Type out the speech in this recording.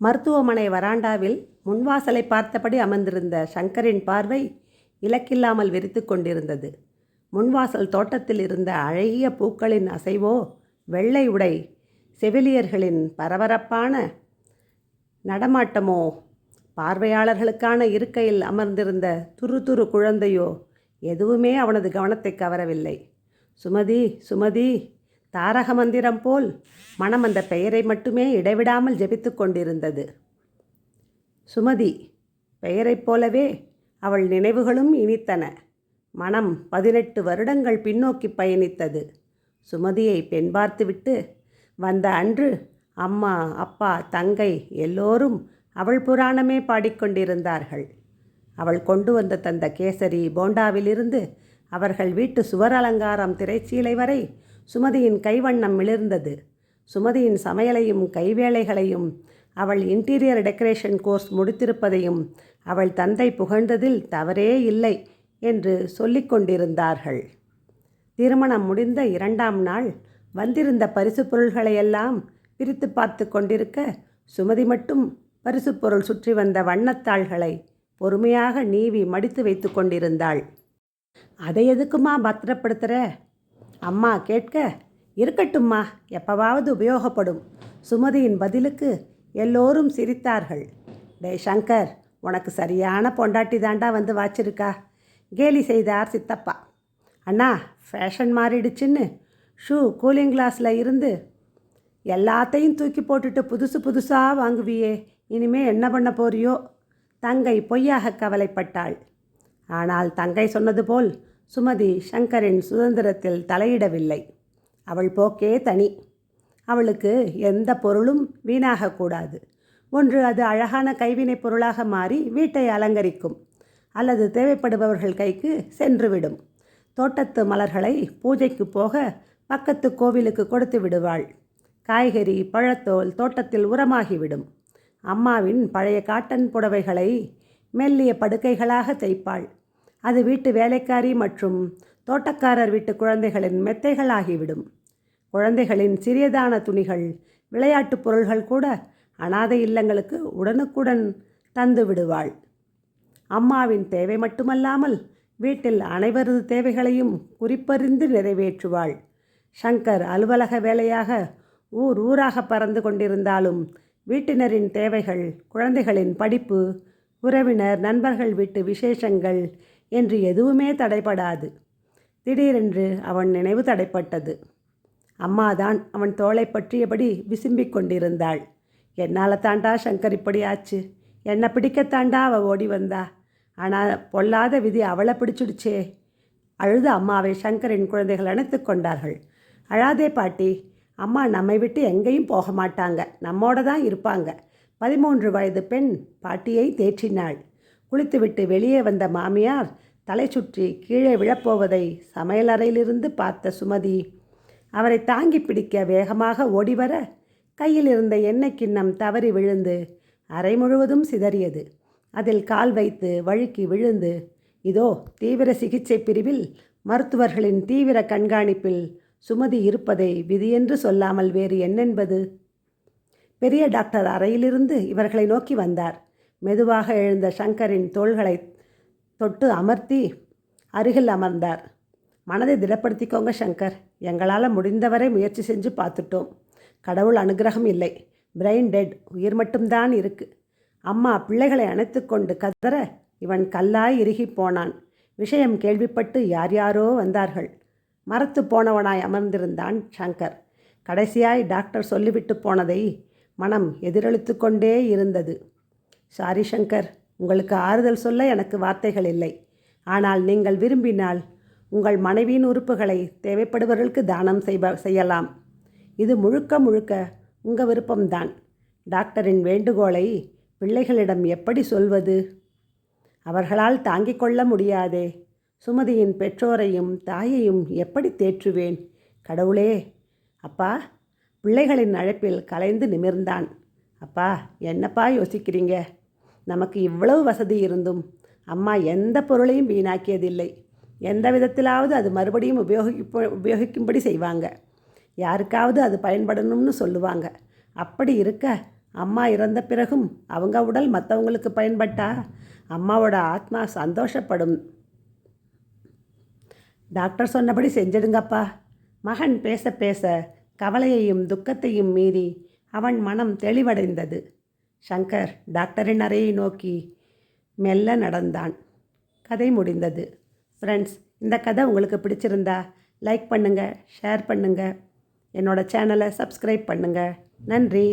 மருத்துவமனை வராண்டாவில் முன்வாசலை பார்த்தபடி அமர்ந்திருந்த சங்கரின் பார்வை இலக்கில்லாமல் விரித்து கொண்டிருந்தது. முன்வாசல் தோட்டத்தில் இருந்த அழகிய பூக்களின் அசைவோ வெள்ளை உடை செவிலியர்களின் பரபரப்பான நடமாட்டமோ பார்வையாளர்களுக்கான இருக்கையில் அமர்ந்திருந்த துரு துரு குழந்தையோ எதுவுமே அவனது கவனத்தை கவரவில்லை. சுமதி சுமதி தாரக மந்திரம் போல் மனம் அந்த பெயரை மட்டுமே இடைவிடாமல் ஜெபித்து கொண்டிருந்தது. சுமதி பெயரைப் போலவே அவள் நினைவுகளும் இனித்தன. மனம் பதினெட்டு வருடங்கள் பின்னோக்கி பயணித்தது. சுமதியை பெண் பார்த்துவிட்டு வந்த அன்று அம்மா அப்பா தங்கை எல்லோரும் அவள் புராணமே பாடிக்கொண்டிருந்தார்கள் அவள் கொண்டு வந்த தந்த கேசரி போண்டாவிலிருந்து அவர்கள் வீட்டு சுவர் அலங்காரம் திரைச்சீலை வரை சுமதியின் கைவண்ணம் மிளிர்ந்தது. சுமதியின் சமையலையும் கைவேலைகளையும் அவள் இன்டீரியர் டெக்கரேஷன் கோர்ஸ் முடித்திருப்பதையும் அவள் தந்தை புகழ்ந்ததில் தவறே இல்லை என்று சொல்லிக் கொண்டிருந்தார்கள். திருமணம் முடிந்த இரண்டாம் நாள் வந்திருந்த பரிசு பொருள்களையெல்லாம் பிரித்து பார்த்து கொண்டிருக்க சுமதி மட்டும் பரிசு பொருள் சுற்றி வந்த வண்ணத்தாள்களை பொறுமையாக நீவி மடித்து வைத்து கொண்டிருந்தாள். அதை எதுக்குமா பத்திரப்படுத்துகிற அம்மா கேட்க இருக்கட்டும்மா எப்பவாவது உபயோகப்படும். சுமதியின் பதிலுக்கு எல்லோரும் சிரித்தார்கள். டேய் சங்கர் உனக்கு சரியான பொண்டாட்டி தாண்டா வந்து வாச்சிருக்கா? கேலி செய்தார் சித்தப்பா. அண்ணா ஃபேஷன் மாறிடுச்சுன்னு ஷூ கூலிங் கிளாஸில் இருந்து எல்லாத்தையும் தூக்கி போட்டுட்டு புதுசு புதுசாக வாங்குவியே. இனிமே என்ன பண்ண போறியோ? தங்கை பொய்யாக கவலைப்பட்டாள். ஆனால் தங்கை சொன்னது போல் சுமதி சங்கரின் சுதந்திரத்தில் தலையிடவில்லை. அவள் போக்கே தனி. அவளுக்கு எந்த பொருளும் வீணாகக்கூடாது ஒன்று அது அழகான கைவினைப் பொருளாக மாறி வீட்டை அலங்கரிக்கும். அல்லது தேவைப்படுபவர்கள் கைக்கு சென்றுவிடும். தோட்டத்து மலர்களை பூஜைக்கு போக பக்கத்து கோவிலுக்கு கொடுத்து விடுவாள். காய்கறி பழத்தோல் தோட்டத்தில் உரமாகிவிடும். அம்மாவின் பழைய காட்டன் புடவைகளை மெல்லிய படுக்கைகளாக தைப்பாள். அது வீட்டு வேலைக்காரி மற்றும் தோட்டக்காரர் வீட்டு குழந்தைகளின் மெத்தைகளாகிவிடும். குழந்தைகளின் சிறியதான துணிகள் விளையாட்டுப் பொருள்கள் கூட அனாதை இல்லங்களுக்கு உடனுக்குடன் தந்து விடுவாள். அம்மாவின் தேவை மட்டுமல்லாமல் வீட்டில் அனைவரது தேவைகளையும் குறிப்பறிந்து நிறைவேற்றுவாள். ஷங்கர் அலுவலக வேலையாக ஊர் ஊராக பறந்து கொண்டிருந்தாலும் வீட்டினரின் தேவைகள் குழந்தைகளின் படிப்பு உறவினர் நண்பர்கள் வீட்டு விசேஷங்கள் என்று எதுவுமே தடைபடாது. திடீரென்று அவன் நினைவு தடைப்பட்டது. அம்மாதான் அவன் தோளை பற்றியபடி விசும்பிக் கொண்டிருந்தாள். என்னால் தாண்டா சங்கர் இப்படி ஆச்சு? என்னை பிடிக்கத்தாண்டா அவள் ஓடி வந்தா? ஆனால் பொல்லாத விதி அவளை பிடிச்சிடுச்சே. அழுது அம்மாவை சங்கரின் குழந்தைகள் அணைத்து கொண்டார்கள். அழாதே பாட்டி அம்மா நம்மை விட்டு எங்கேயும் போக மாட்டாங்க. நம்மோட தான் இருப்பாங்க. பதிமூன்று வயது பெண் பாட்டியை தேற்றினாள். குளித்துவிட்டு வெளியே வந்த மாமியார் தலை சுற்றி கீழே விழப்போவதை சமையலறையிலிருந்து பார்த்த சுமதி அவரை தாங்கி பிடிக்க வேகமாக ஓடிவர கையில் இருந்த எண்ணெய் கிண்ணம் தவறி விழுந்து அறை முழுவதும் சிதறியது. அதில் கால் வைத்து வழுக்கி விழுந்து இதோ தீவிர சிகிச்சை பிரிவில் மருத்துவர்களின் தீவிர கண்காணிப்பில் சுமதி இருப்பதை விதியென்று சொல்லாமல் வேறு என்னென்பது? பெரிய டாக்டர் அறையிலிருந்து இவர்களை நோக்கி வந்தார். மெதுவாக எழுந்த சங்கரின் தோள்களை தொட்டு அமர்த்தி அருகில் அமர்ந்தார். மனதை திடப்படுத்திக்கோங்க சங்கர். எங்களால் முடிந்தவரை முயற்சி செஞ்சு பார்த்துட்டோம். கடவுள் அனுகிரகம் இல்லை. Brain dead. உயிர் மட்டும்தான் இருக்கு. அம்மா பிள்ளைகளை அணைத்து கொண்டு கதற இவன் கல்லாய் இறுகி போனான். விஷயம் கேள்விப்பட்டு யார் யாரோ வந்தார்கள். மரத்து போனவனாய் அமர்ந்திருந்தான் சங்கர். கடைசியாய் டாக்டர் சொல்லிவிட்டு போனதை மனம் எதிரொலித்து கொண்டே இருந்தது. சாரி சங்கர் உங்களுக்கு ஆறுதல் சொல்ல எனக்கு வார்த்தைகள் இல்லை. ஆனால் நீங்கள் விரும்பினால் உங்கள் மனைவியின் உறுப்புகளை தேவைப்படுபவர்களுக்கு தானம் செய்ப செய்யலாம். இது முழுக்க முழுக்க உங்கள் விருப்பம்தான். டாக்டரின் வேண்டுகோளை பிள்ளைகளிடம் எப்படி சொல்வது? அவர்களால் தாங்கிக் கொள்ள முடியாதே. சுமதியின் பெற்றோரையும் தாயையும் எப்படி தேற்றுவேன்? கடவுளே! அப்பா பிள்ளைகளின் அழைப்பில் கலைந்து நிமிர்ந்தான். அப்பா என்னப்பா யோசிக்கிறீங்க? நமக்கு இவ்வளவு வசதி இருந்தும் அம்மா எந்த பொருளையும் வீணாக்கியதில்லை. எந்த விதத்திலாவது அது மறுபடியும் உபயோகிப்ப உபயோகிக்கும்படி செய்வாங்க. யாருக்காவது அது பயன்படணும்னு சொல்லுவாங்க. அப்படி இருக்க அம்மா இறந்த பிறகும் அவங்க உடல் மற்றவங்களுக்கு பயன்பட்டா அம்மாவோட ஆத்மா சந்தோஷப்படும். டாக்டர் சொன்னபடி செஞ்சிடுங்கப்பா. மகன் பேச பேச கவலையையும் துக்கத்தையும் மீறி அவன் மனம் தெளிவடைந்தது. சங்கர் டாக்டரின் அறையை நோக்கி மெல்ல நடந்தான். கதை முடிந்தது. ஃப்ரெண்ட்ஸ் இந்த கதை உங்களுக்கு பிடிச்சிருந்தா லைக் பண்ணுங்கள் ஷேர் பண்ணுங்கள் என்னோடய சேனலை சப்ஸ்கிரைப் பண்ணுங்கள் நன்றி.